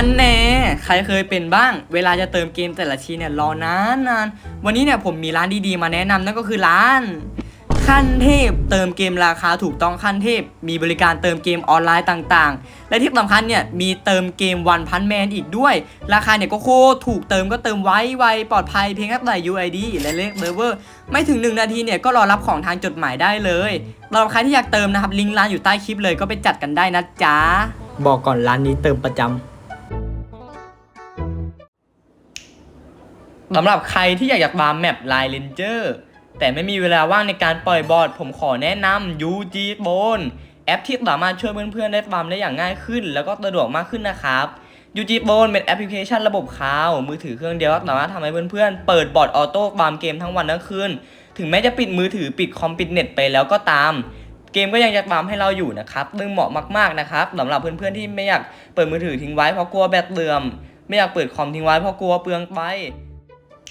ท่านแน่ใครเคยเป็นบ้าง เวลาจะเติมเกมแต่ละทีเนี่ยรอนานนานวันนี้เนี่ยผมมีร้านดีๆมาแนะนำนั่นก็คือร้าน ขั้นเทพ เติมเกมราคาถูกต้องขั้นเทพ มีบริการเติมเกมออนไลน์ต่างๆ และที่สำคัญเนี่ยมีเติมเกมวันพันแมนอีกด้วย ราคาเนี่ยก็โคตรถูกเติมก็เติมไวไวปลอดภัยเพียงแค่ใส่ UID และเลขเซิร์เวอร์ไม่ถึง 1 นาทีเนี่ยก็รอรับของทางจดหมายได้เลยสำหรับใครที่อยากเติมนะครับลิงก์ร้านอยู่ใต้คลิปเลยก็ไปจัดกันได้นะจ๊ะบอกก่อนร้านนี้เติมประจำ สำหรับใครที่อยากจะฟาร์แมปไลน์เลนเจอร์แต่ไม่มีเวลาว่างในการปล่อยบอร์ดผมขอแนะนำ UG b o n แอปที่สามารถช่วยเพื่อนๆได้ฟาร์มได้อย่างง่ายขึ้น แล้วก็สะดวกมากขึ้นนะครับ UG b o n เป็นแอปพลิเคชันระบบคลาวมือถือเครื่องเดียวสามารถทำให้เพื่อนๆ เปิดบอร์ดออโต้ฟาร์มเกมทั้งวันทั้งคืนถึงแม้จะปิดมือถือปิดคอมปิดเน็ตไปแล้วก็ตาม เกมก็ยังจะฟาร์มให้เราอยู่นะครับซึ่งเหมาะมากๆนะครับสำหรับเพื่อนๆที่ไม่อยากเปิดมือถือทิ้งไว้เพราะกลัวแบตเสื่อม ไม่อยากเปิดคอมทิ้งไว้เพราะกลัวเปลืองไฟ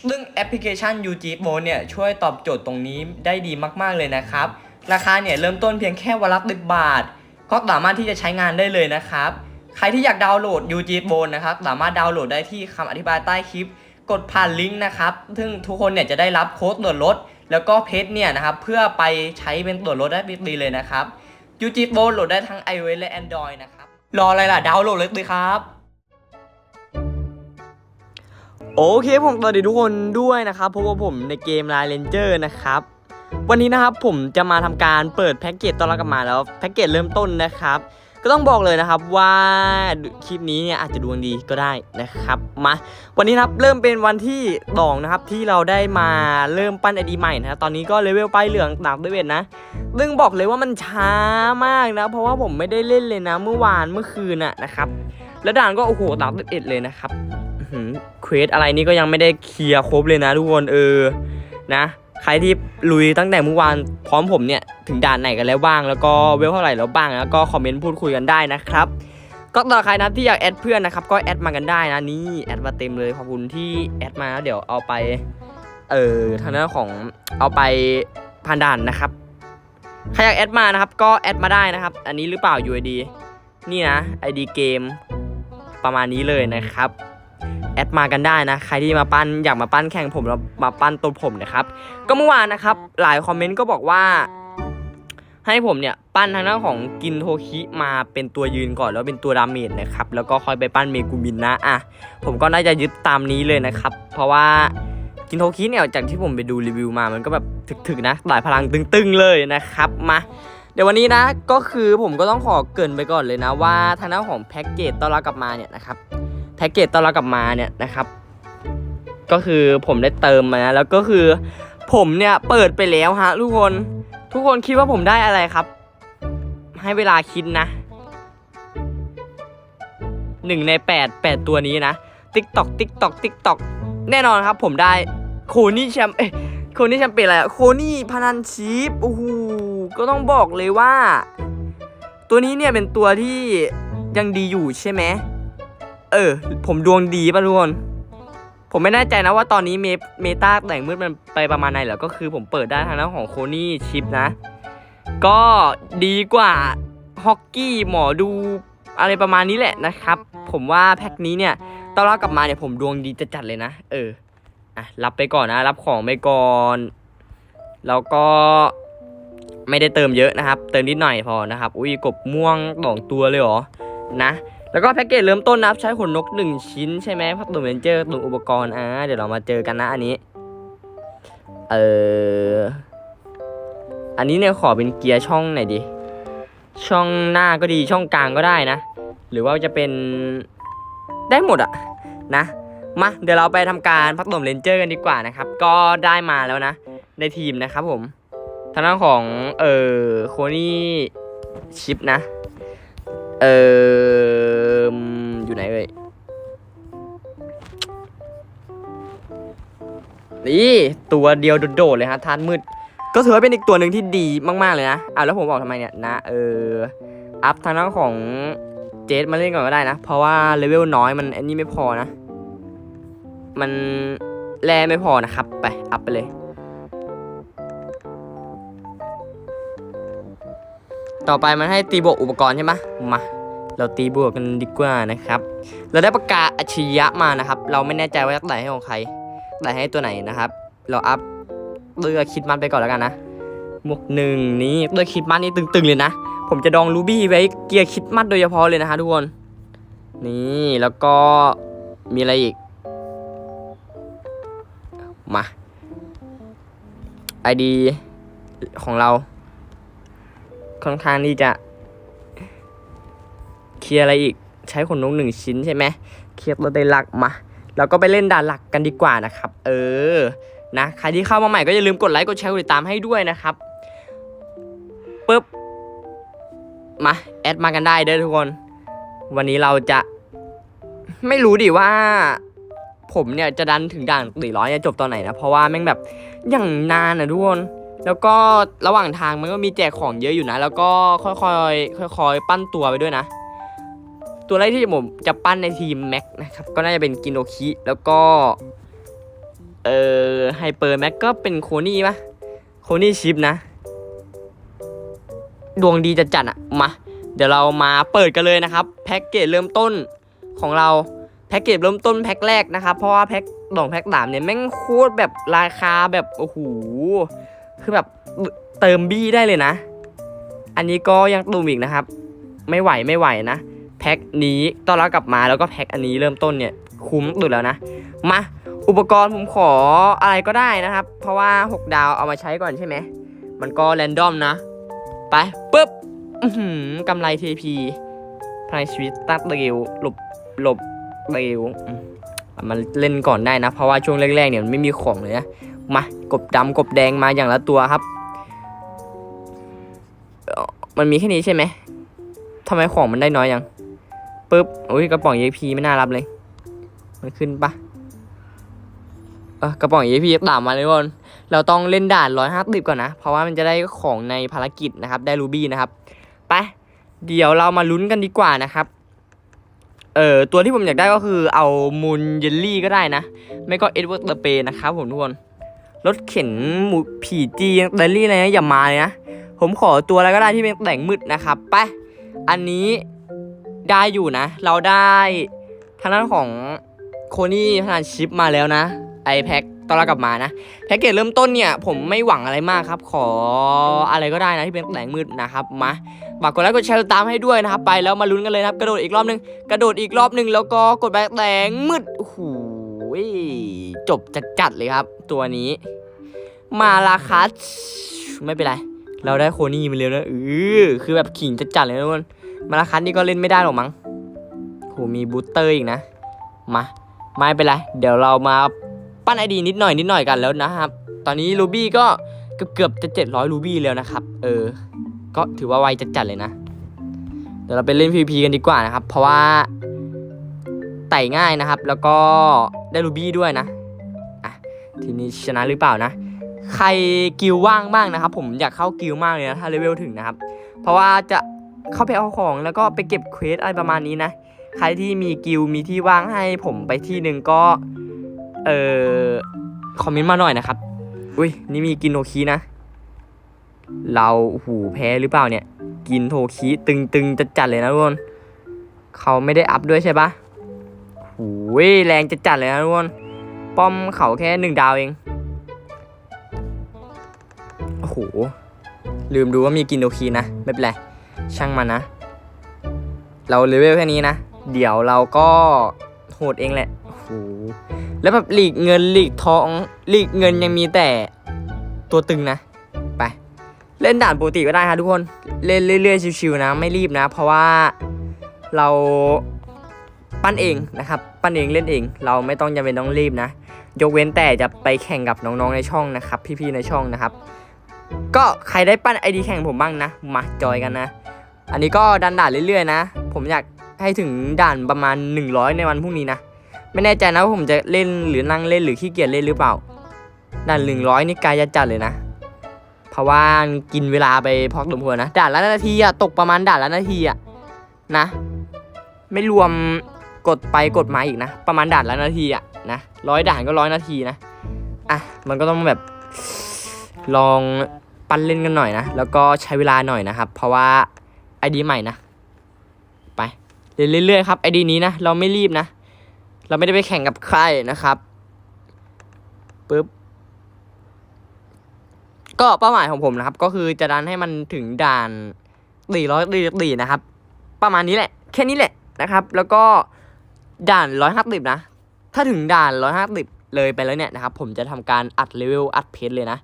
ซึ่งแอปพลิเคชัน UG m o เนี่ยช่วยตอบโจทย์ตรงนี้ได้ดีมากๆเลยนะครับ ราคาเนี่ยเริ่มต้นเพียงแค่วันละสิบบาท ก็สามารถที่จะใช้งานได้เลยนะครับ ใครที่อยากดาวน์โหลด UG m o นะครับสามารถดาวน์โหลดได้ที่คำอธิบายใต้คลิป กดผ่านลิงก์นะครับ ซึ่งทุกคนเนี่ยจะได้รับโค้ดส่วนลด แล้วก็เพจเนี่ยนะครับเพื่อไปใช้เป็นส่วนลดได้ฟรีเลยนะครับ UG m o โหลดได้ทั้ง iOS และ Android นะครับรออะไรล่ะดาวน์โหลดเลยครับ โอเคผมสวัสดีทุกคนด้วยนะครับพบกับผมในเกม Line Ranger นะครับ วันนี้นะครับผมจะมาทำการเปิดแพ็กเกจต้อนรับกลับมาแล้วแพ็กเกจเริ่มต้นนะครับ ก็ต้องบอกเลยนะครับว่าคลิปนี้เนี่ยอาจจะดวงดีก็ได้นะครับมาวันนี้นะครับเริ่มเป็นวันที่สองนะครับที่เราได้มาเริ่มปั้นไอดีใหม่นะตอนนี้ก็เลเวลป้ายเหลืองตามด้วยเวทนะซึ่งบอกเลยว่ามันช้ามากนะเพราะว่าผมไม่ได้เล่นเลยนะเมื่อวานเมื่อคืนน่ะนะครับแล้วด่านก็โอ้โหตามด้วยเอ็ดเลยนะครับ เควสอะไรนี่ก็ยังไม่ได้เคลียร์ครบเลยนะทุกคนเออนะ ใครที่ลุยตั้งแต่เมื่อวานพร้อมผมเนี่ยถึงด่านไหนกันแล้วบ้าง แล้วก็เวลเท่าไหร่แล้วบ้างแล้วก็คอมเมนต์พูดคุยกันได้นะครับก็ต่อใครนะที่อยากแอดเพื่อนนะครับก็แอดมากันได้นะนี่แอดมาเต็มเลยขอบคุณที่แอดมาแล้วเดี๋ยวเอาไปเออทางด้านของเอาไปผ่านด่านนะครับใครอยากแอดมานะครับก็แอดมาได้นะครับ อันนี้หรือเปล่า UID นี่นะ ID เกมประมาณนี้เลยนะครับ แอดมากันได้นะ ใครที่มาปั้นอยากมาปั้นแข่งผมแล้วมาปั้นตัวผมนะครับ ก็เมื่อวานนะครับ หลายคอมเมนต์ก็บอกว่า ให้ผมเนี่ยปั้นทางด้านของกินโทคิมาเป็นตัวยืนก่อนแล้วเป็นตัวดาเมจนะครับ แล้วก็ค่อยไปปั้นเมกูมินนะอะผมก็น่าจะยึดตามนี้เลยนะครับ เพราะว่ากินโทคิเนี่ยจากที่ผมไปดูรีวิวมามันก็แบบถึกๆนะหลายพลังตึงๆเลยนะครับมาเดี๋ยววันนี้นะก็คือผมก็ต้องขอเกินไปก่อนเลยนะว่าทางด้านของแพ็กเกจต้อนรับกลับมาเนี่ยนะครับ แพ็กเกจตอนเรับกลับมาเนี่ยนะครับ ก็คือผมได้เติมมานะแล้วก็คือ ผมเนี่ยเปิดไปแล้วฮะทุกคนทุกคนคิดว่าผมได้อะไรครับ ให้เวลาคิดนะหนึ่งในแปดแปดตัวนี้นะติ๊กตอกติ๊กตอกติ๊กตอกแน่นอนครับ ผมได้โคนี่แชมป์เอ้ยโคนี่แชมป์เป็นอะไรอะโคนี่พนันชีฟโอ้โหก็ต้องบอกเลยว่า ตัวนี้เนี่ยเป็นตัวที่ยังดีอยู่ใช่ไหม เออ ผมดวงดีป่ะทุกคน ผมไม่แน่ใจนะว่าตอนนี้เมเมตาแต่งมืดมันไปประมาณไหนแล้วก็คือผมเปิดได้ทางด้านของโคนี่ชิปนะ ก็ดีกว่าฮอกกี้หมอดูอะไรประมาณนี้แหละนะครับ ผมว่าแพ็คนี้เนี่ยตอนรับกลับมาเนี่ยผมดวงดีจะจัดเลยนะ เอออะรับไปก่อนนะ รับของไปก่อนแล้วก็ไม่ได้เติมเยอะนะครับ เติมนิดหน่อยพอนะครับ อุ้ยกบม่วงสองตัวเลยเหรอ นะ แล้วก็แพ็กเกจเริ่มต้นนะครับใช้ขนนก 1 ชิ้นใช่ไหมพักตุ่มเรนเจอร์ตุ่มอุปกรณ์อ่าเดี๋ยวเรามาเจอกันนะอันนี้ เอออันนี้เนี่ยขอเป็นเกียร์ช่องไหนดี ช่องหน้าก็ดีช่องกลางก็ได้นะ หรือว่าจะเป็นได้หมดอะนะมาเดี๋ยวเราไปทำการพักตุ่มเรนเจอร์กันดีกว่านะครับ ก็ได้มาแล้วนะ ในทีมนะครับผมทางด้านของเออโคนี่ชิปนะ เอออ ไหนเอ่ยนี่ตัวเดียวโดดๆเลยฮะทานมืด ก็ถือว่าเป็นอีกตัวหนึ่งที่ดีมากๆเลยนะอะแล้วผมบอกทำไมเนี่ยนะเอออัพทางด้านของเจสมาเล่นก่อนก็ได้นะ เพราะว่าเลเวลน้อยมันอันนี้ไม่พอนะ มันแร่ไม่พอนะครับ ไปอัพไปเลย ต่อไปมันให้ตีบวกอุปกรณ์ใช่ไหมมา เราตีบวกกันดีกว่านะครับ เราได้ประกาศอัจฉริยะมานะครับ เราไม่แน่ใจว่าจะไหนให้ของใครไหนให้ตัวไหนนะครับ เราอัพเลือกคิดมันไปก่อนแล้วกันนะหมวกหนึ่งนี้เลือกคิดมันนี่ตึงๆเลยนะ ผมจะดองรูบี้ไว้เกียร์คิดมัดโดยเฉพาะเลยนะฮะทุกคน นี่แล้วก็มีอะไรอีก มาไอดีของเรา ค่อนข้างที่จะ เคลียร์อะไรอีก ใช้ขนนกหนึ่งชิ้นใช่ไหมเคลียร์ตัวได้หลักมาเราก็ไปเล่นด่านหลักกันดีกว่านะครับ เออ นะ ใครที่เข้ามาใหม่ก็อย่าลืมกดไลค์กดแชร์กดติดตามให้ด้วยนะครับปึ๊บ มา แอดมากันได้เด้อทุกคน วันนี้เราจะ ไม่รู้ดิว่า ผมเนี่ยจะดันถึงด่านสี่ร้อยจะจบตอนไหนนะ เพราะว่าแม่งแบบอย่างนานนะทุกคน แล้วก็ระหว่างทางมันก็มีแจกของเยอะอยู่นะ แล้วก็ค่อยๆค่อยๆ ปั้นตัวไปด้วยนะ ตัวแรกที่ผมจะปั้นในทีมแม็กนะครับ ก็น่าจะเป็นกินโอคิแล้วก็ เอ่อไฮเปอร์แม็กก็เป็นโคนี่ปะโคนี่ชิปนะ ดวงดีจะจัดอะมา เดี๋ยวเรามาเปิดกันเลยนะครับ แพ็กเกจเริ่มต้นของเราแพ็กเกจเริ่มต้นแพ็กแรกนะครับ เพราะว่าแพ็กดองแพ็กสามเนี่ยแม่งโคตรแบบราคาแบบโอ้โหคือแบบเติมบี้ได้เลยนะ อันนี้ก็ยังตูมอีกนะครับ ไม่ไหวไม่ไหวนะ แพ็คนี้ต้อนรับกลับมาแล้วก็แพ็คอันนี้เริ่มต้นเนี่ยคุ้มตุดแล้วนะ มาอุปกรณ์ผมขออะไรก็ได้นะครับ เพราะว่า 6 ดาวเอามาใช้ก่อนใช่ไหม มันก็แรนดอมนะ ไปปุ๊บอื้อหือกำไร TP พลังชีวิตตัดเร็วหลบหลบเร็วมันเล่นก่อนได้นะ เพราะว่าช่วงแรกๆเนี่ยมันไม่มีของเลยนะ มากบดำกบแดงมาอย่างละตัวครับ มันมีแค่นี้ใช่ไหมทำไมของมันได้น้อยยัง ปึ๊บอุ้ยกระป๋อง EP ไม่น่ารับเลย มันขึ้นปะกระป๋อง EP ด่ามาเลยทุกคนเราต้องเล่นด่านร้อยห้าสิบก่อนนะ เพราะว่ามันจะได้ของในภารกิจนะครับ ได้รูบี้นะครับ ไป เดี๋ยวเรามาลุ้นกันดีกว่านะครับ เอ่อ ตัวที่ผมอยากได้ก็คือเอามูนเยลลี่ก็ได้นะ ไม่ก็เอ็ดเวิร์ดเดเปนะครับผมทุกคน รถเข็นหมูผีจีนเดลี่อะไรนะอย่ามาเลยนะ ผมขอตัวอะไรก็ได้ที่เป็นแต่งมืดนะครับ ไป อันนี้ ได้อยู่นะ เราได้ทางด้านของโคนี่พนันชิปมาแล้วนะ ไอแพ็คตอนเรากลับมานะ แพ็กเกจเริ่มต้นเนี่ย ผมไม่หวังอะไรมากครับ ขออะไรก็ได้นะ ที่เป็นแต่งมืดนะครับ มาฝากกดไลค์กดแชร์ตามให้ด้วยนะครับ ไปแล้วมาลุ้นกันเลยนะครับ กระโดดอีกรอบนึง กระโดดอีกรอบนึง แล้วก็กดแบบแต่งมืดโอ้โหจบจัดเลยครับ ตัวนี้ มาลาคัสไม่เป็นไร เราได้โคนี่มาเร็วนะเออคือแบบขิงจัดๆเลยนะทุกคน มาลาคัสนี่ก็เล่นไม่ได้หรอกมั้งโหมีบูสเตอร์อีกนะ มา ไม่เป็นไร เดี๋ยวเรามาปั้นไอดีนิดหน่อยนิดหน่อยกันแล้วนะครับ ตอนนี้รูบี้ก็เกือบเกือบจะ700รูบี้แล้วนะครับ เออ ก็ถือว่าไวจัดๆเลยนะ เดี๋ยวเราไปเล่น PVP กันดีกว่านะครับ เพราะว่าไต่ง่ายนะครับ แล้วก็ได้รูบี้ด้วยนะ อะ ทีนี้ชนะหรือเปล่านะ ใครกิลว่างบ้างนะครับ ผมอยากเข้ากิลมากเลยนะ ถ้าเลเวลถึงนะครับ เพราะว่าจะ เข้าไปเอาของแล้วก็ไปเก็บเควสอะไรประมาณนี้นะ ใครที่มีกิลมีที่ว่างให้ผมไปที่หนึ่งก็ เออคอมเมนต์มาหน่อยนะครับ อุ้ยนี่มีกินโทคีนะ เราหูแพ้หรือเปล่าเนี่ย กินโทคีตึงๆจะจัดๆเลยนะทุกคนเขาไม่ได้อัพด้วยใช่ปะหูยแรงจะจัดๆเลยนะทุกคน ป้อมเขาแค่หนึ่งดาวเอง โอ้โห ลืมดูว่ามีกินโดคีนะ ไม่เป็นไร ช่างมันนะ เราเลเวลแค่นี้นะ เดี๋ยวเราก็โหดเองแหละโอ้โหแล้วแบบหลีกเงินหลีกทองหลีกเงินยังมีแต่ตัวตึงนะ ไป เล่นด่านปกติก็ได้ครับทุกคน เล่นเรื่อยๆชิวๆนะ ไม่รีบนะ เพราะว่าเราปั้นเองนะครับ ปั้นเองเล่นเอง เราไม่ต้องจำเป็นต้องรีบนะ ยกเว้นแต่จะไปแข่งกับน้องๆในช่องนะครับ พี่ๆในช่องนะครับ ก็ใครได้ปั้นไอดีแข่งผมบ้างนะ มาจอยกันนะ อันนี้ก็ดันด่านเรื่อยๆนะ ผมอยากให้ถึงด่านประมาณ 100 ในวันพรุ่งนี้นะ ไม่แน่ใจนะว่าผมจะเล่นหรือนั่งเล่นหรือขี้เกียจเล่นหรือเปล่า ด่าน 100 นี่ไกลจะจัดเลยนะ เพราะว่ากินเวลาไปพอสมควรนะ ด่านละนาทีอะตกประมาณด่านละนาทีอะนะ ไม่รวมกดไปกดมาอีกนะ ประมาณด่านละนาทีอะนะร้อยด่านก็ร้อยนาทีนะ อะ มันก็ต้องแบบ ลองปั้นเล่นกันหน่อยนะ แล้วก็ใช้เวลาหน่อยนะครับ เพราะว่าไอดีใหม่นะ ไปเรื่อยๆครับไอดีนี้นะ เราไม่รีบนะ เราไม่ได้ไปแข่งกับใครนะครับปึ๊บก็เป้าหมายของผมนะครับ ก็คือจะดันให้มันถึงด่านตีร้อยตีตีนะครับ ประมาณนี้แหละ แค่นี้แหละนะครับ แล้วก็ด่านร้อยห้าสิบนะ ถ้าถึงด่านร้อยห้าสิบ เลยไปแล้วเนี่ยนะครับผมจะทำการอัดเลเวลอัดเพจเลยนะ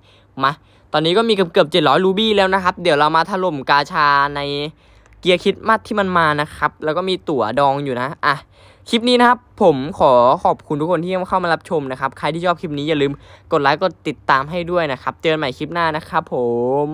มาตอนนี้ก็มีเกือบเกือบเจ็ดร้อยรูบี้แล้วนะครับ เดี๋ยวเรามาถล่มกาชาในเกียร์คิดมัดที่มันมานะครับ แล้วก็มีตั๋วดองอยู่นะอะคลิปนี้นะครับผมขอขอบคุณทุกคนที่เข้ามารับชมนะครับ ใครที่ชอบคลิปนี้อย่าลืมกดไลค์กดติดตามให้ด้วยนะครับ เจอกันใหม่คลิปหน้านะครับผม